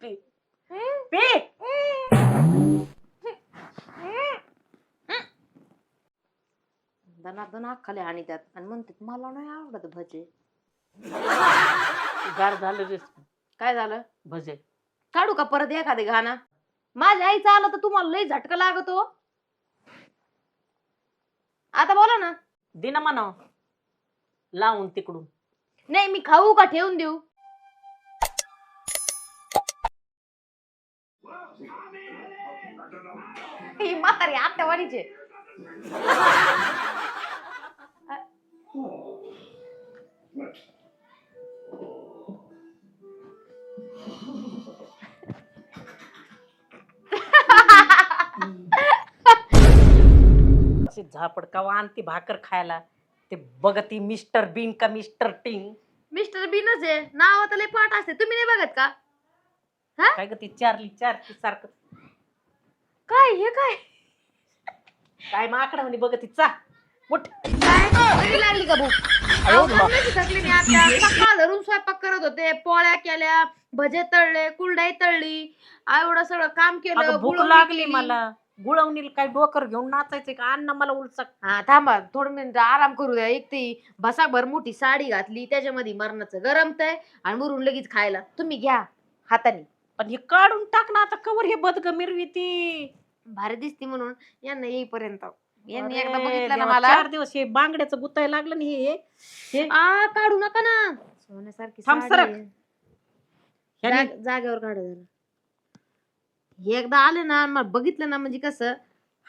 P. P. दना दना खाली आणि त्यात आणि म्हणते मला नाही आवडत भजे. गार झालं रे. काय झालं? भजे. काढू का परत एखादे घाणा माझ्या आईचं आलं तर तुम्हाला लई झटका लागतो. आता बोला ना. दिना म्हणा लावून तिकडून. नाही मी खाऊ का ठेवून देऊ? ही म्हातारी आत्यावाडीचे. अशी झापड कवा आणती भाकर खायला? ते बघती मिस्टर बीन का मिस्टर टिंग? मिस्टर बीनच आहे. नाव तर लय पाठ असते. तुम्ही नाही बघत का? काय ग ती चारली चारली सारखं? काय हे काय? काय माकडा म्हणे बघती चा. उठ. काय? लागली का भूक? अहो, मम्मीची थकली मी आता. सकाळ धरून स्वयंपाक करत होते. पोळ्या केल्या भजे तळले कुलडाई तळली. आ, एवढं सगळं काम केलं अगं भूक गुळवणी लागली केली. मला. गुळवणीला काय डोकर घेऊन नाचायचंय का? अन्न मला उलसक हा थांबा. थोडं मिनिट आराम करू द्या. एक ती भसाभर मोठी साडी घातली. त्याच्यामध्ये मरणाचं गरमतय आणि मुरून लगेच खायला. तुम्ही घ्या हाताने. पण हे काढून टाक ना आता कवर हे बदग मिरवी ती भारी दिसती म्हणून यांना येईपर्यंत. यांनी एकदा बघितलं ना मला. चार दिवस हे बांगड्याचं गुताय लागलं ना हे हे. आ काढू नका ना. सोन्यासारखी थांब, साडी सरक. आहे. ह्याने- जाग- जागेवर काढ जरा. हे एकदा आले ना मग बघितलं ना म्हणजे कसं?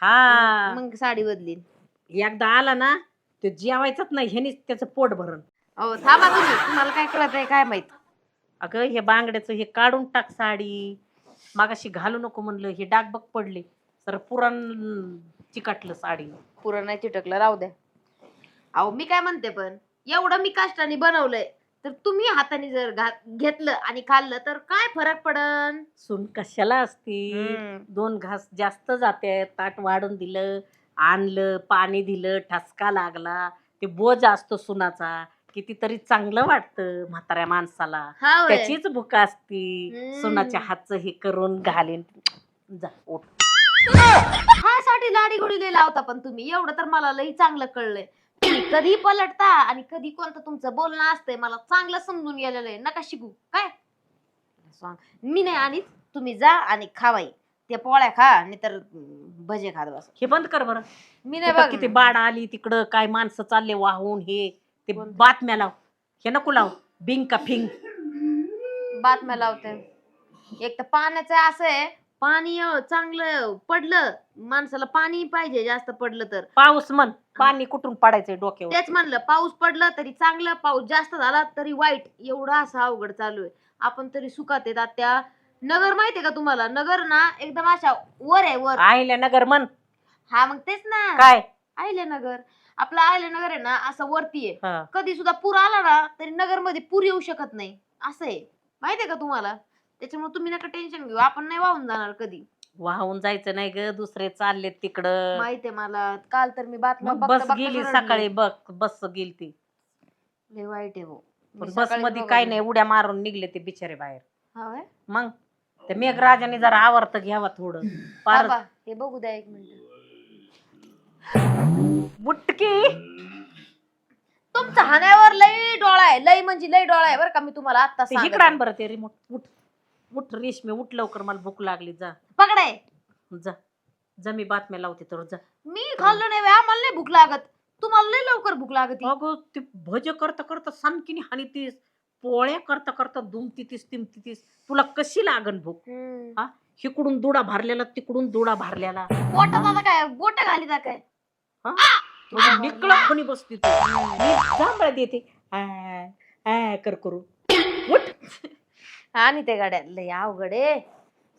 हा. मग साडी बदली. एकदा आला ना ते जेवायचंच नाही ह्यानीच त्याचं पोट भरण. अहो थांबा तुम्ही. तुम्हाला काय कळत आहे काय माहीत? अगं हे बांगड्याचं हे काढून टाक साडी. मागाशी घालू नको म्हणलं हे डागबग पडले. तर पुरण चिकटलं साडी. पुरण नाही चिटकलं राहू द्या. अहो मी काय म्हणते पण एवढं मी काष्टाने बनवलंय तर तुम्ही हाताने जर घा- घेतलं आणि खाल्लं तर काय फरक पडन? सून कशाला असती दोन घास जास्त जाते ताट वाढून दिलं आणलं पाणी दिलं ठसका लागला ते बोज असतो सुनाचा. कितीतरी चांगलं वाटतं म्हाताऱ्या माणसाला. हा होय. त्याचीच भूक असती. हम्म. सुनाच्या हातचं हे करून घालेन. जा उठ. हा साठी लाडी गोडी लई लावता पण तुम्ही. एवढं तर मला लई चांगलं कळलंय. तुम्ही कधी पलटता आणि कधी कोणतं तुमचं बोलणं असतंय मला चांगलं समजून गेलेलं आहे. नका शिकू. काय? सांग. मी नाही आणि तुम्ही जा आणि खावाई ते पोळ्या खा नाहीतर अं, भजे खात बस. हे बंद कर बरं. मी नाही कुठं बघ किती बाड आली तिकडं. काय माणसं चालले वाहून हे. ते? बातम्या लाव. हे नको लाव. बिंग का फिंग. बातम्या लावते. एक तर पाण्याचं असं आहे पाणी अं, चांगलं पडलं माणसाला पाणी पाहिजे जास्त पडलं तर. पाऊस म्हण. पाणी कुठून पडायचंय डोक्यावर? तेच म्हणलं पाऊस पडला तरी चांगलं पाऊस जास्त झाला तरी वाईट. एवढं असं अवघड चालू आहे. आपण तरी सुखात येतात त्या नगर माहितीये का तुम्हाला? नगर ना एकदम अशा वर आहे वर. आईल्या नगर म्हण. हा मग तेच ना. काय? आयले नगर. आपलं आयले नगर आहे ना असं वरती आहे. हा. कधी सुद्धा पूर आला ना तरी नगरमध्ये पूर येऊ शकत नाही. असं आहे. माहितीये का तुम्हाला? त्याच्यामुळे तुम्ही नका टेन्शन घेऊ. आपण नाही वाहून जाणार कधी. वाहून जायचं नाही ग. दुसरे चालले तिकडं. माहितीये मला. काल तर मी बातम्या मग बस गेली रडले. सकाळी. बघ बस गेली ती लय वाईट आहे मी बस सकाळी मध्ये काय. नाही. उड्या मारून निघले ते बिचारे बाहेर. हा? मग? ते मेघराजाने जरा आवर्त घ्यावा थोडं. पार हे बघू द्या एक मिनिट. बुटकी तुमचा हाण्यावर लई डोळा आहे. लई म्हणजे लई डोळा आहे बरं का मी तुम्हाला आता ते इकडं आण बरं ते रिमोट उठ उठ रेशमी उठ लवकर मला भूक लागली जा. पकडाय जा. जा मी बातम्या लावते तर जा. मी खाल्लो नाही बे, आम्हाला नाही भूक लागत. तुम्हाला लई लवकर भूक लागत. अगं ते भज करता करता सामकीने हानी तीस पोळ्या करता करता दुमती तीस तिमती तीस. तुला कशी लागन भूक? हा? इकडून दुडा भरलेला तिकडून दुडा भरलेला. आता काय? बोट घाली का काय? निकळा कोणी बसती तू. मी जांभळा देते. आ, आ, कर करू. उठ. आणि ते गाड्या लई अवघड आहे.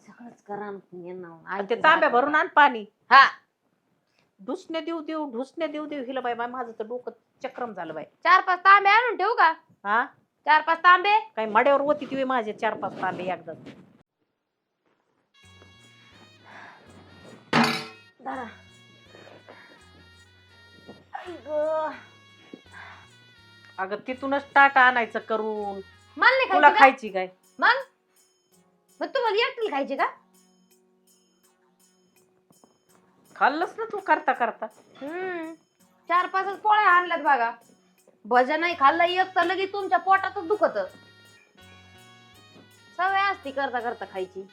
सगळंच करा यांना. आणि ते तांब्या भरून आण पाणी. हा. ढुसणे देऊ देऊ ढुसणे देऊ देऊ हिला बाई बाई माझं तर डोकं चक्रम झालं बाई. चार पाच तांबे आणून ठेवू का? हा? चार पाच तांबे? काय मड्यावर होती ती माझे चार पाच तांबे एकदा. आई गं. अगं तिथूनच ताट आणायचं करून. मला नाही तुला खायचं का? खायची काय? मग मग तुम्हाला एकटील खायचे का? खाल्लंच ना तू करता करता. हम्म. चार पाचच पोळ्या आणल्यात बघा. भजा नाही खाल्लं एक तर लगेच तुमच्या पोटातच दुखत. सवय असती करता करता खायची.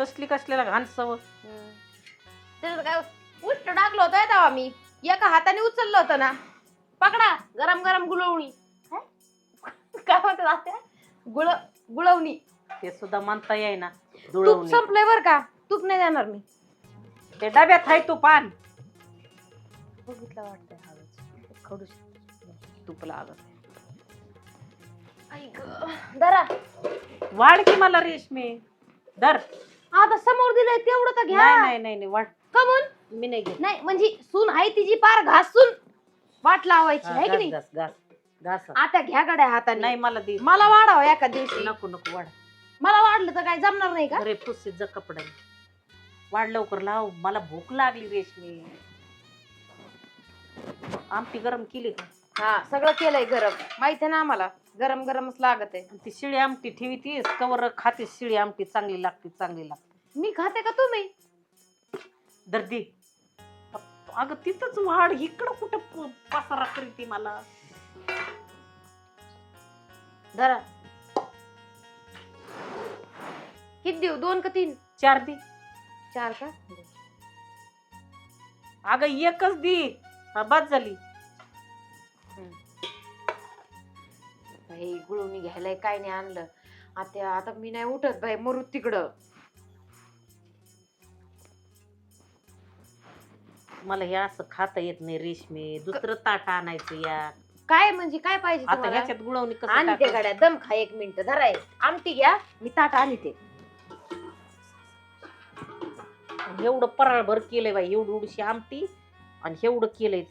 तसली कसल्याला घाण सव त्याच्यात काय उष्ट टाकलं होतं तेव्हा मी. एका हाताने उचललं होतं ना. पकडा गरम गरम गुळवणी. काय? म्हणतात? गुळ गुळवणी. ते सुद्धा म्हणता येईना. तूप जुळवणी संपलंय बर का? तूप नाही देणार मी. ते डब्यात आहे तू पान बघितलं वाटतंय खडूस तूप लागत दरा वाढ की मला रेशमी. दर आता समोर दिलंय तेवढं तर घ्या. नाही नाही नाही नाही, वाढ. कमून? मी नाही घेत. नाही म्हणजे सून आहे तिची पार घासून वाट लावायची हा, आहे की घास नाही? घास घास घास. आता घ्या गड्या हाताने. नाही मला दे. मला वाढावं एका दिवशी. नको नको वाढ. मला वाढलं तर काय जमणार नाही का? अरे पुसीत जा कपडा. वाढ लवकर लाव. मला भूक लागली रेशमी. आमटी गरम केली का? हा सगळं केलंय गरम. माहिती आहे ना आम्हाला? गरम गरमच लागत आहे. आणि ती शिळी आमटी ठेवी तीस कवर खाते शिळी आमटी चांगली लागते चांगली लागते. मी खाते का तुम्ही? दर्दी. अगं तिथंच वाढ. इकडं कुठं प- पसारा करीती मला. धरा. किती देऊ. दोन का तीन? चार दी. चार का? अगं एकच दी. हा बाद झाली. बाई गुळवणी घ्यायला काय नाही आणलं. आता आता मी नाही उठत बाई. मरू तिकडं. मला हे असं खाता येत नाही रेशमी दुसरं ताट आणायचं या काय म्हणजे काय पाहिजे आता तुम्हाला? ह्याच्यात गुळवणी कसं आणि ते टाकायचं? गाड्या दम खा एक मिनिट धराय आमटी घ्या मी ताट आणि ते एवढं पराळभर केलंय बाई एवढी एवढीशी आमटी आणि एवढं केलंय.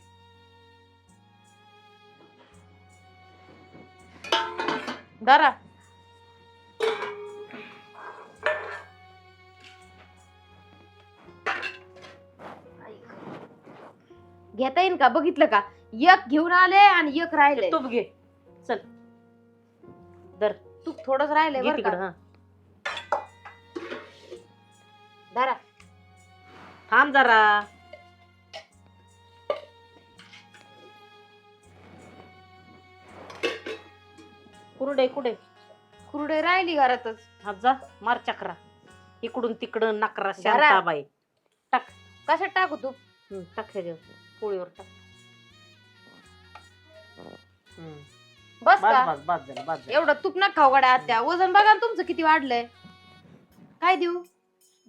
धरा घेता येईल का? बघितलं का? एक घेऊन आले आणि एक राहिले. तूप घे. चल. दर. तू थोडंच राहिले घे बरं तिकडं का हा. धरा थांब जरा. कुरडे कुठे कुरडे राहिली घरातच. हा जा. मार चक्रा. इकडून तिकडं नकरा. शांताबाई. टाक. कशात टाकू तू? हम्म, टाक ह्याच्यावर. पोळीवर टाक. हम्म. बस बस का? बस बस झालं बस झालं. एवढं तूप ना खाऊ गड्या आत्या. वजन बघा ना तुमचं किती वाढलंय. काय देऊ?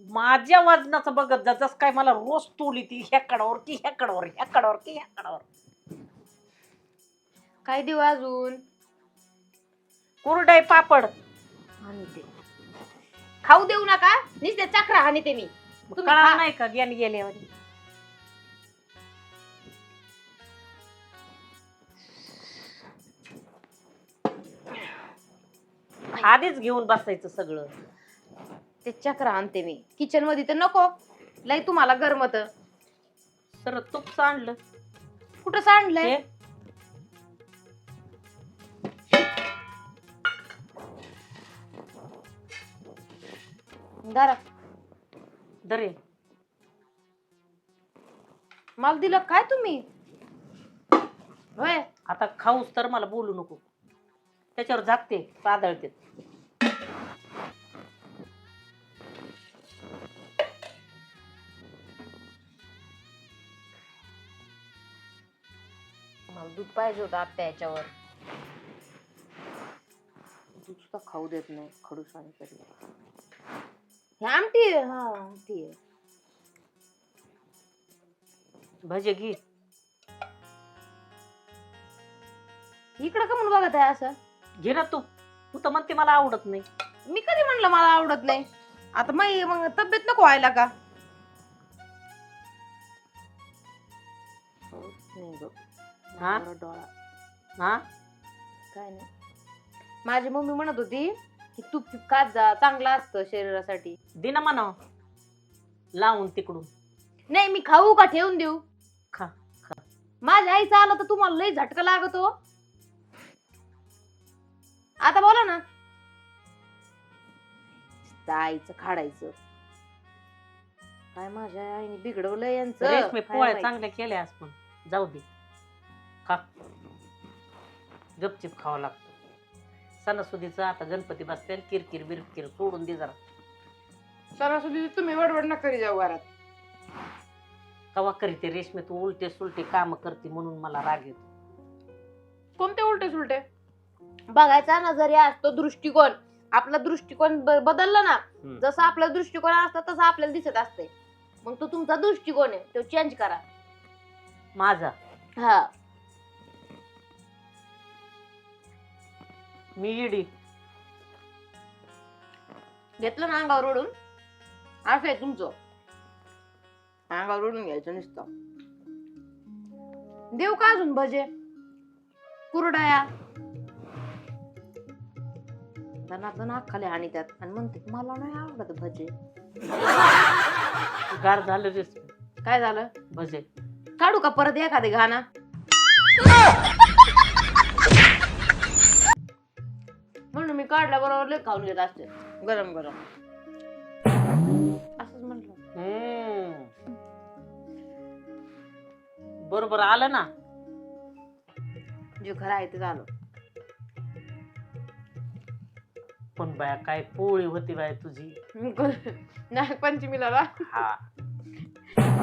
माझ्या वजनाचं बघत जा जस काय मला रोज तोली ती ह्या कडावर की ह्या कडावर ह्या कडावर की ह्या कडावर काय देऊ अजून? कुरडाई पापड. खाऊ देऊ नका. नुसते चक्रा आणि ते मी. तुम्ही कळा खा. नाही का? ज्ञान गेल्यावर आधीच घेऊन बसायचं सगळं. ते चक्र आणते मी. किचनमध्ये तर नको. लय तुम्हाला गरमत. तर तूप आणलं. कुठं सांडलंय हे. दारा. दरे मला दिलं काय तुम्ही? होय. आता खाऊस तर मला बोलू नको. त्याच्यावर जागते पादळते. मला दूध पाहिजे होतं आत्या याच्यावर. दूध सुद्धा खाऊ देत नाही खडूस आणि तरी हे आमटी आहे, हा आमटी आहे. भजे घे. इकडं का म्हणून बघत आहे असं? घे ना तू. तू तर म्हणते मला आवडत नाही. मी कधी म्हणलं मला आवडत नाही? आता मग मग तब्येत नको व्हायला का? नाही गं. हा? माझा डोळा. हा? काय नाही. माझी मम्मी म्हणत होती की तूप खात जा चांगलं असतं शरीरासाठी. दिना म्हणा लावून तिकडून. नाही मी खाऊ का ठेवून देऊ? खा खा. माझ्या आईचं आलं तर तुम्हाला लई झटका लागतो. आता बोला ना. आईचं खाडायचं. काय माझ्या आईने बिघडवलं यांचं? रेशमी काय पोळ्या माहीत. चांगल्या केल्या आज पण. जाऊ दे. खा. गपचिप खावं लागतं. सणासुदीचं आता गणपती बसते किरकिर बिरकिर सोडून दे जरा. सणासुदी तुम्ही वडवड न करी जाऊ घरात कवा करते रेशमी तू उलटे सुलटे काम करते म्हणून मला राग येतो. कोणते उलटे सुलटे? बघायचा नजरिया असतो दृष्टिकोन आपला दृष्टिकोन ब- बदलला ना हम्म. जसं आपला दृष्टिकोन असतं तसं आपल्याला दिसत असते. मग तो तुमचा दृष्टिकोन आहे तो चेंज करा. माझा. हा. मी इडी घेतलं ना अंगावर ओढून? असं आहे तुमचं. अंगावर ओढून घ्यायचं नुसतं. देऊ का अजून भजे? कुरडाया? दनादन खाली आणि त्यात आणि म्हणते मला नाही आवडत भजे. गार झालं रेशमी काय झालं? भजे. काढू का परत एखादे घाणा म्हणून मी काढल्या बरोबर लय खाऊन घेत असते. गरम गरम. असंच म्हटलं. बरोबर आलं ना. जे खरं आहे ते झालं. पण बाया काय पोळी होती बाय तुझी? नागपंचमीला ना? हा.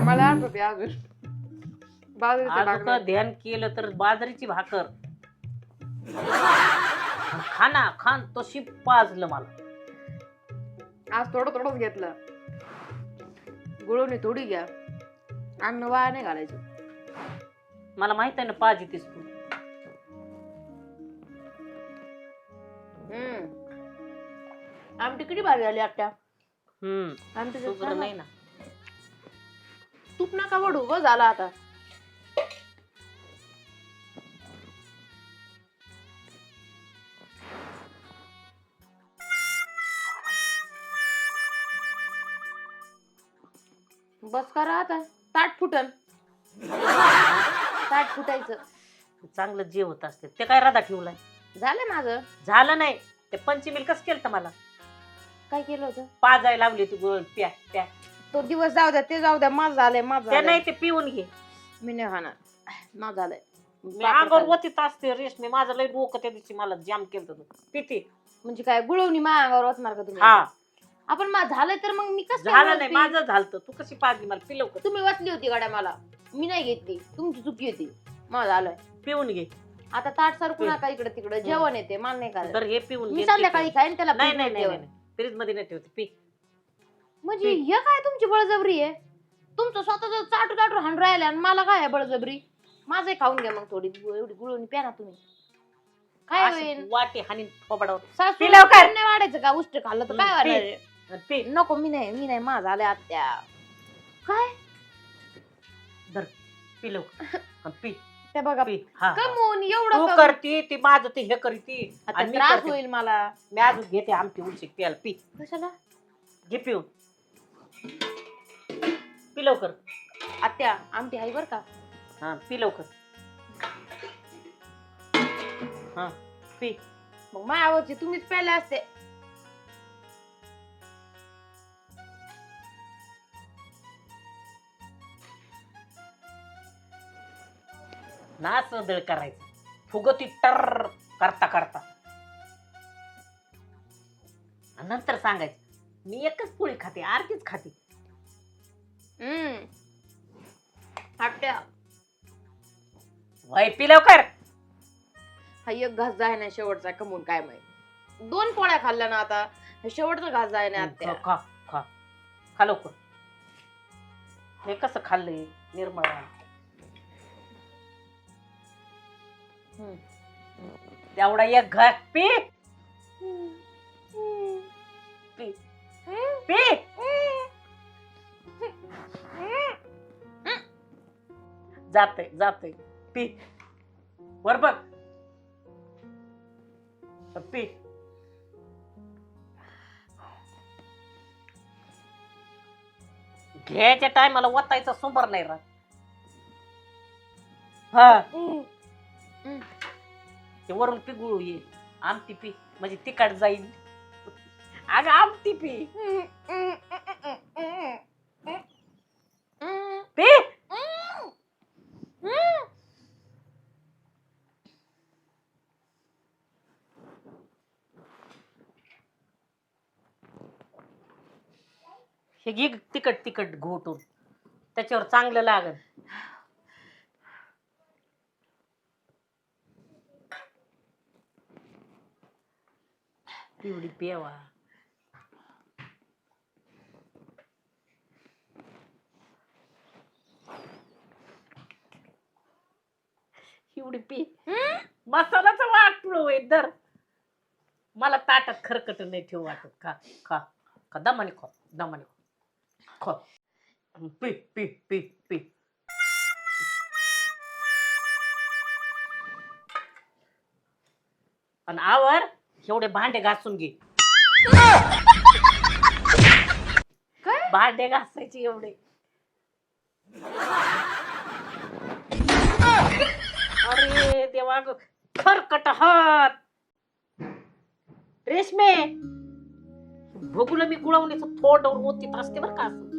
मला आठवते अजून. आज भाकरी. ध्यान केलं तर बाजरीची भाकर. खाना खान तशी पाजलं मला. आज थोडं थोडंच घेतलं. गुळवणी थोडी घ्या. अन्न वाया नाही घालायचं. मला माहीत आहे ना पाजी तीस तू. किती भारी आली आत्या हम्म शुगर नाही ना. तूप नका वडू ग झाला आता. बस करा आता. ताट फुटन. ताट फुटायचं. चांगलं जेवत असते. ते काय राधा ठेवलाय? झालं माझं. झालं नाही. ते पंचमील कसं केलं मला? काय केलं होतं? पाजाय लावली ती गोळ प्या प्या. तो दिवस जाऊ द्या ते जाऊ द्या माझं झालंय माझं ते झालंय. नाही ते पिऊन घे. मी नाही खाणार. माझं झालंय. मी अंगावर वतीत असते रेशमी. माझं लय डोकं त्या दिवशी मला जाम केलं होतं. पिते. म्हणजे काय गुळवणी माझ्या अंगावर वाचणार का तुम्ही? हा. आपण मा झालंय तर मग मी कसं काय झालं नाही बोलते? माझं झालं तू कशी पाजली मला? पिलव तुम्ही वाचली होती गाड्या मला. मी नाही घेतली तुमची चुकी होती. मला झालंय. पिऊन घे. आता ताट सरकू नका इकडे तिकडे जेवण येते मला नाही करायचं तर हे पिऊन मी संध्याकाळी खाईन त्याला नाही नाही नाही. फ्रीजमध्ये नाही ठेवते पी. म्हणजे हे काय तुमची बळजबरी आहे? तुमचं स्वतःच चाटू चाटू हाण राहिले आणि मला काय आहे बळजबरी? माझं खाऊन घ्या मग थोडी गु- एवढी गुळवणी प्या ना तुम्ही. काय अशी होईल वाटी हानी सासू लवकर. नाही वाढायचं का? उष्ट खाल्लं तर काय हम्म, पी. वाढणार आहे? आणि पी. नको मी नाही मी नाही माझं आले आत्या. काय? धर. पी. ते बघा पी हा हा. कमवून तू एवढं करती ती माझं ते हे करती. आता आणि मी त्रास करते. होईल मला. मी अजून घेते आमची उलशी प्याला पी. कशाला? घे पिऊन. पी लवकर. आत्या आमटी आहे बर का? हा पी लवकर. हा पी. मग मायावरची तुम्हीच प्याले असते. नाच दळ करायचं. फुगती टर करता करता. आणि नंतर सांगायचं मी एकच पोळी खाते अर्धीच खाते. हम्म. आत्या वय पी लवकर. हा एक घास जाय ना शेवटचा कमवून काय माहीत. दोन पोळ्या खाल्ल्या ना आता हा शेवटचा घास जाय ना आत्या. खा खा. खा लवकर. हे कसं खाल्लंय निर्मळ. तेवढा एक घास पी. पी. पी. जाते जाते पी. वर बघ. पी. घ्यायच्या टायमाला वतायचा सोबर नाही राहत. हा. ते वरून पिगुळू येईल आमटी पी म्हणजे तिखट जाईल. अगं आमटी पी. पी. हे घे तिकट तिकट घोटून. त्याच्यावर चांगलं लागल. पिवडी पेवा. एवढी पी. मसालाचं वाटलो दर मला ताटात खरकट नाही ठेवू वाटत. का खा खा. दमाने खो दमाने खा. खो. पी पी पी पी. आणि आवर. एवढे भांडे घासून घे. काय? भांडे घासायचे एवढे. अरे देवा ग खरकट हात रेशमे भोगुला मी गुळवणीचं थोड ओतीत असते बरं का असं.